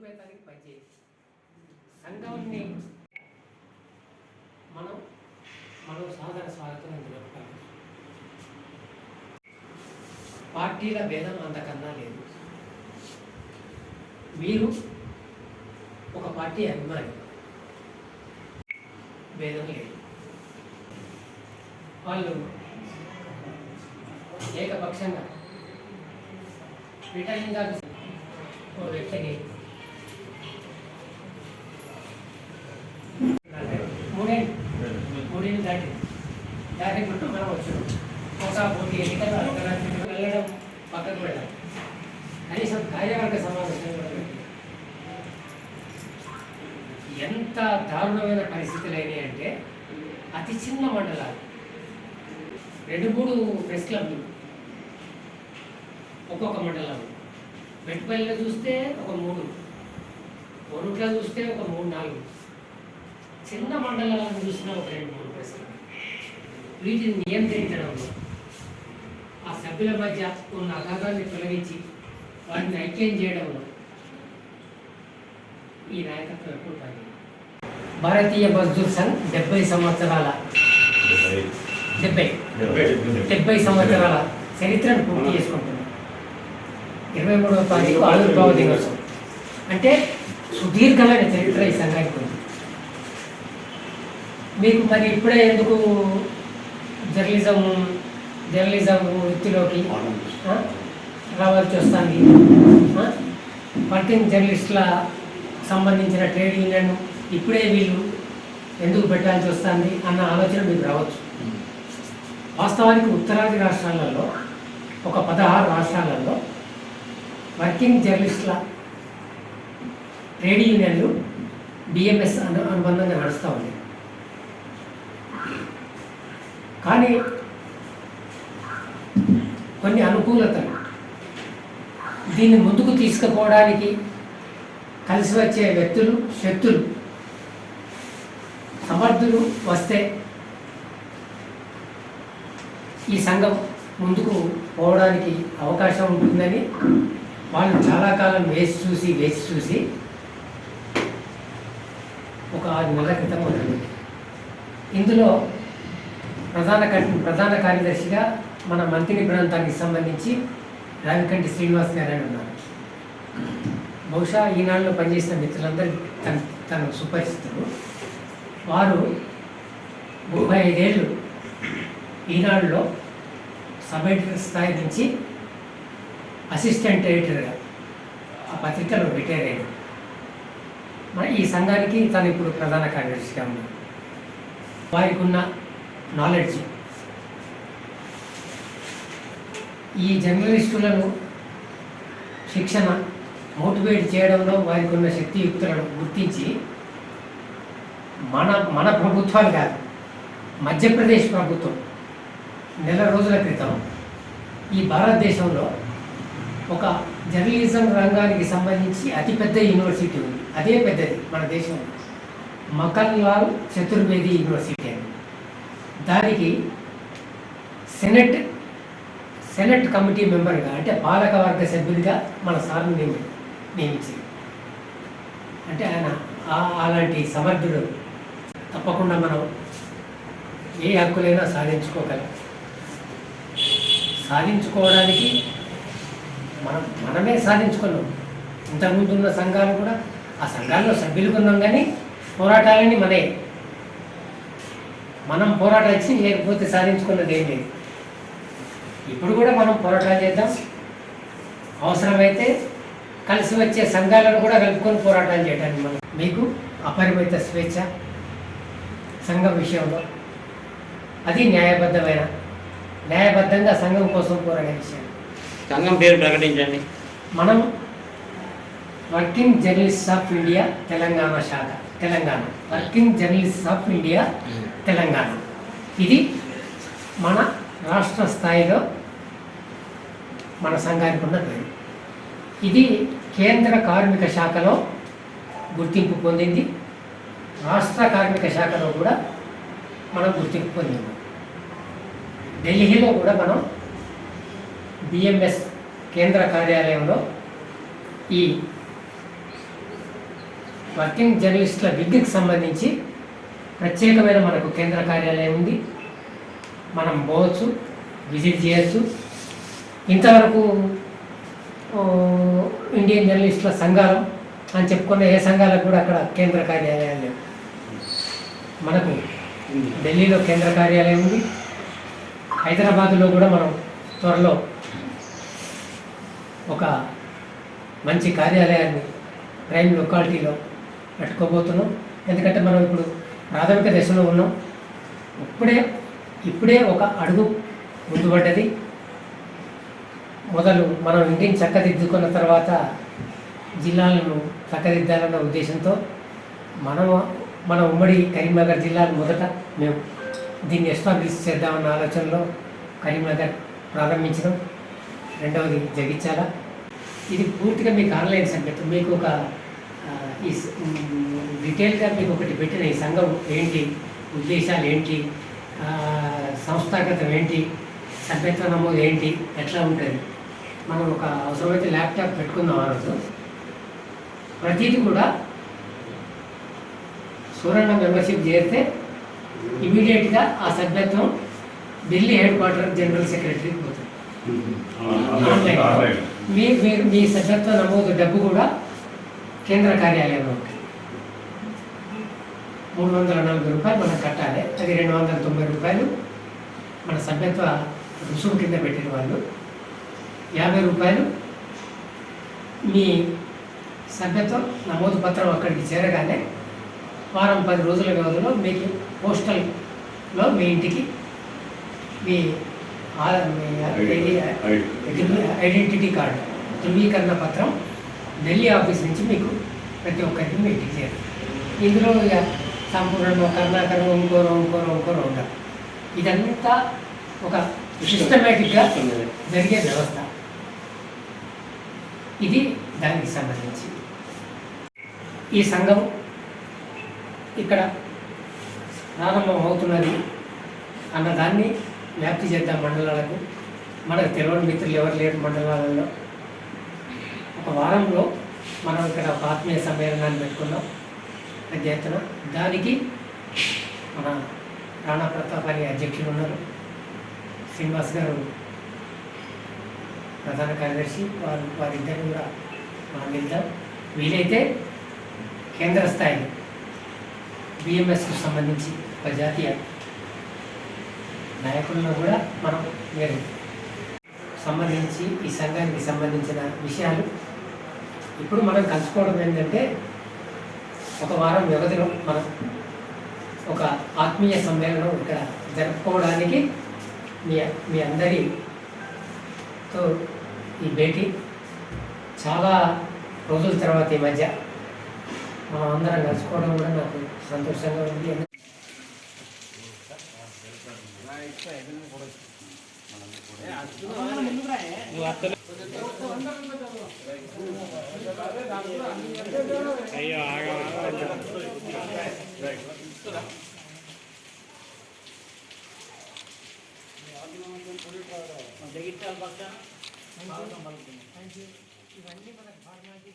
బలోపేతానికి పనిచేయదు సంఘాన్ని మనం మనం సాధారణ స్వాగతం ఇందులో పార్టీల భేదం అంతకన్నా లేదు. మీరు ఒక పార్టీ అభిమాని. భేదం లేదు. వాళ్ళు ఏకపక్షంగా రిటర్నింగ్ ఆఫీసర్ ఓ వ్యక్తిని రావచ్చు. పుట్టు పోటీ ఎన్నికలు అర్ధరాత్రి వెళ్ళడం పక్కకు వెళ్ళాలి కనీసం కార్యవర్గ సమావేశం కూడా ఎంత దారుణమైన పరిస్థితులు అయినాయి అంటే అతి చిన్న మండలాలు. రెండు మూడు ప్రెస్ క్లబ్లు ఒక్కొక్క మండలం మెట్టుపల్లిలో చూస్తే ఒక మూడు ఒరుట్లో చూస్తే ఒక మూడు నాలుగు. చిన్న మండలాలను చూసిన ఒక రెండు మూడు ప్రెస్ క్లబ్లు. వీటిని నియంత్రించడంలో ఆ సభ్యుల మధ్య ఉన్న అగాధాన్ని తొలగించి వాటిని ఐక్యం చేయడంలో ఈ నాయకత్వం ఎప్పుడు భారతీయ మజ్దూర్ సంఘ్ డెబ్బై సంవత్సరాల డెబ్బై. డెబ్బై. సంవత్సరాల చరిత్రను పూర్తి చేసుకుంటున్నాం. ఇరవై మూడవ తారీఖు ఆవిర్భావ దినోత్సవం. అంటే సుదీర్ఘమైన చరిత్ర ఈ సంఘానికి ఉంది. మీకు మరి ఇప్పుడే ఎందుకు జర్నలిజం జర్నలిజం వృత్తిలోకి రావాల్సి వస్తుంది. వర్కింగ్ జర్నలిస్టుల సంబంధించిన ట్రేడ్ యూనియన్ ఇప్పుడే వీళ్ళు ఎందుకు పెట్టాల్సి వస్తుంది అన్న ఆలోచన మీకు రావచ్చు. వాస్తవానికి ఉత్తరాది రాష్ట్రాలలో ఒక పదహారు రాష్ట్రాలలో వర్కింగ్ జర్నలిస్టుల ట్రేడ్ యూనియన్లు బిఎంఎస్ అను అనుబంధంగా నడుస్తూ ఉంది కానీ కొన్ని అనుకూలతలు. దీన్ని ముందుకు తీసుకుపోవడానికి కలిసి వచ్చే వ్యక్తులు శక్తులు సమర్థులు వస్తే ఈ సంఘం ముందుకు పోవడానికి అవకాశం ఉంటుందని వాళ్ళు చాలా కాలం వేసి చూసి వేసి చూసి ఒక ఆరు నెలల క్రితం ఉంటుంది ఇందులో ప్రధాన ప్రధాన కార్యదర్శిగా మన మంత్రి ప్రాంతానికి సంబంధించి రావికంటి శ్రీనివాస్ గారు అని ఉన్నారు. బహుశా ఈనాడులో పనిచేసిన మిత్రులందరూ తన తన సుపరిచితులు. వారు ముప్పై ఐదేళ్ళు ఈనాడులో సబ్ ఎడిటర్ స్థాయి నుంచి అసిస్టెంట్ ఎడిటర్గా ఆ పత్రికలో రిటైర్ అయ్యారు. మరి ఈ సంఘానికి తను ఇప్పుడు ప్రధాన కార్యదర్శిగా ఉన్నారు. వారికి ఉన్న నాలెడ్జ్ ఈ జర్నలిస్టులను శిక్షణ మోటివేట్ చేయడంలో వారికి ఉన్న శక్తియుక్తులను గుర్తించి మన మన ప్రభుత్వాలు కాదు మధ్యప్రదేశ్ ప్రభుత్వం నెల రోజుల క్రితం ఈ భారతదేశంలో ఒక జర్నలిజం రంగానికి సంబంధించి అతిపెద్ద యూనివర్సిటీ ఉంది. అదే పెద్దది మన దేశంలో. మకన్లాల్ చతుర్వేది యూనివర్సిటీ అని. దానికి సెనెట్ సెనెట్ కమిటీ మెంబర్గా అంటే పాలకవర్గ సభ్యుడిగా మన సార్ని నియమి నియమించింది అంటే ఆయన అలాంటి సమర్థుడు. తప్పకుండా మనం ఏ హక్కులైనా సాధించుకోగలం. సాధించుకోవడానికి మనం మనమే సాధించుకున్నాం. ఇంతకుముందు ఉన్న సంఘాలు కూడా ఆ సంఘాల్లో సభ్యులుకున్నాం కానీ పోరాటాలని మనే మనం పోరాటాలు వచ్చి లేకపోతే సాధించుకున్నది ఏం లేదు. ఇప్పుడు కూడా మనం పోరాటాలు చేద్దాం. అవసరమైతే కలిసి వచ్చే సంఘాలను కూడా కలుపుకొని పోరాటాలు చేయడానికి మనం మీకు అపరిమిత స్వేచ్ఛ సంఘం విషయంలో అది న్యాయబద్ధమైన న్యాయబద్ధంగా సంఘం కోసం పోరాడే విషయం. సంఘం పేరు ప్రకటించండి. మనం working journalist of India Telangana శాఖ Telangana. Working journalist of India Telangana. ఇది మన రాష్ట్ర స్థాయిలో మన సంఘానికి ఉన్న పేరు. ఇది కేంద్ర కార్మిక శాఖలో గుర్తింపు పొందింది. రాష్ట్ర కార్మిక శాఖలో కూడా మనం గుర్తింపు పొందింది. ఢిల్లీలో కూడా మనం బిఎంఎస్ కేంద్ర కార్యాలయంలో ఈ వర్కింగ్ జర్నలిస్టుల విద్యకు సంబంధించి ప్రత్యేకమైన మనకు కేంద్ర కార్యాలయం ఉంది. మనం పోవచ్చు విజిట్ చేయొచ్చు. ఇంతవరకు ఇండియన్ జర్నలిస్టుల సంఘాలు అని చెప్పుకున్న ఏ సంఘాలకు కూడా అక్కడ కేంద్ర కార్యాలయాలు లేవు. మనకు ఢిల్లీలో కేంద్ర కార్యాలయం ఉంది. హైదరాబాద్లో కూడా మనం త్వరలో ఒక మంచి కార్యాలయాన్ని ప్రైమ్ లొకాలిటీలో పెట్టుకోబోతున్నాం. ఎందుకంటే మనం ఇప్పుడు ప్రాథమిక దశలో ఉన్నాం. ఇప్పుడే ఇప్పుడే ఒక అడుగు ముందు పడ్డది మొదలు మనం ఇంటిని చక్కదిద్దుకున్న తర్వాత జిల్లాలను చక్కదిద్దాలన్న ఉద్దేశంతో మనం మన ఉమ్మడి కరీంనగర్ జిల్లాను మొదట మేము దీన్ని ఎస్టాబ్లిష్ చేద్దామన్న ఆలోచనలో కరీంనగర్ ప్రారంభించడం. రెండవది జగిత్యాల. ఇది పూర్తిగా మీకు ఆన్లైన్ సంగతి. మీకు ఒక ఈ డీటెయిల్గా మీకు ఒకటి పెట్టిన ఈ సంఘం ఏంటి? ఉద్దేశాలు ఏంటి? సంస్థాగతం ఏంటి? సభ్యత్వ నమోదు ఏంటి? ఎట్లా ఉంటుంది? మనం ఒక అవసరమైతే ల్యాప్టాప్ పెట్టుకుందాం రోజు. ప్రతిదీ కూడా సూరన్న మెంబర్షిప్ చేరితే ఇమీడియట్గా ఆ సభ్యత్వం ఢిల్లీ హెడ్ క్వార్టర్ జనరల్ సెక్రటరీకి పోతుంది. మీ మీరు మీ సభ్యత్వ నమోదు డబ్బు కూడా కేంద్ర కార్యాలయంలో ఉంటుంది. మూడు వందల నలభై రూపాయలు మనం కట్టాలి. అది రెండు వందల తొంభై రూపాయలు. మన సభ్యత్వ రుసుము కింద పెట్టిన వాళ్ళు యాభై రూపాయలు. మీ సభ్యత్వ నమోదు పత్రం అక్కడికి చేరగానే వారం పది రోజుల వ్యవధిలో మీకు పోస్టల్లో మీ ఇంటికి మీ ఐడెంటిటీ కార్డు. ధృవీకరణ పత్రం ఢిల్లీ ఆఫీస్ నుంచి మీకు ప్రతి ఒక్కరికి మీ ఇందులో ఇక సంపూర్ణంగా కర్ణాకరం ఇంకోరో ఇంకోరో ఇంకోరో ఉండదు ఇదంతా ఒక సిస్టమేటిక్గా జరిగే వ్యవస్థ. ఇది దానికి సంబంధించి. ఈ సంఘం ఇక్కడ ప్రారంభం అవుతున్నది అన్నదాన్ని వ్యాప్తి చేద్దాం మండలాలకు. మనకు తెలియని మిత్రులు ఎవరు లేరు మండలాలలో. ఒక వారంలో మనం ఇక్కడ ఒక ఆత్మీయ సమ్మేళనాన్ని పెట్టుకున్నాం. పెద్ద ఎత్తున దానికి మన రాణా ప్రతాప్ అనే అధ్యక్షులు ఉన్నారు. శ్రీనివాస్ గారు ప్రధాన కార్యదర్శి వారు వారిద్దరు కూడా మనం వెళ్తాం వీలైతే కేంద్ర స్థాయి బిఎంఎస్కు సంబంధించి ఒక జాతీయ నాయకులను కూడా మనం వేరు. సంబంధించి ఈ సంఘానికి సంబంధించిన విషయాలు ఇప్పుడు మనం కలుసుకోవడం ఏంటంటే ఒక వారం వ్యవధిలో మనం ఒక ఆత్మీయ సమ్మేళనం ఇక్కడ జరుపుకోవడానికి మీ మీ అందరితో ఈ భేటీ చాలా రోజుల తర్వాత ఈ మధ్య మనం అందరం కలుసుకోవడం కూడా నాకు సంతోషంగా ఉంది. అయ్యో ఆగా ఇవన్నీ మనకు ఫార్మాలిటీ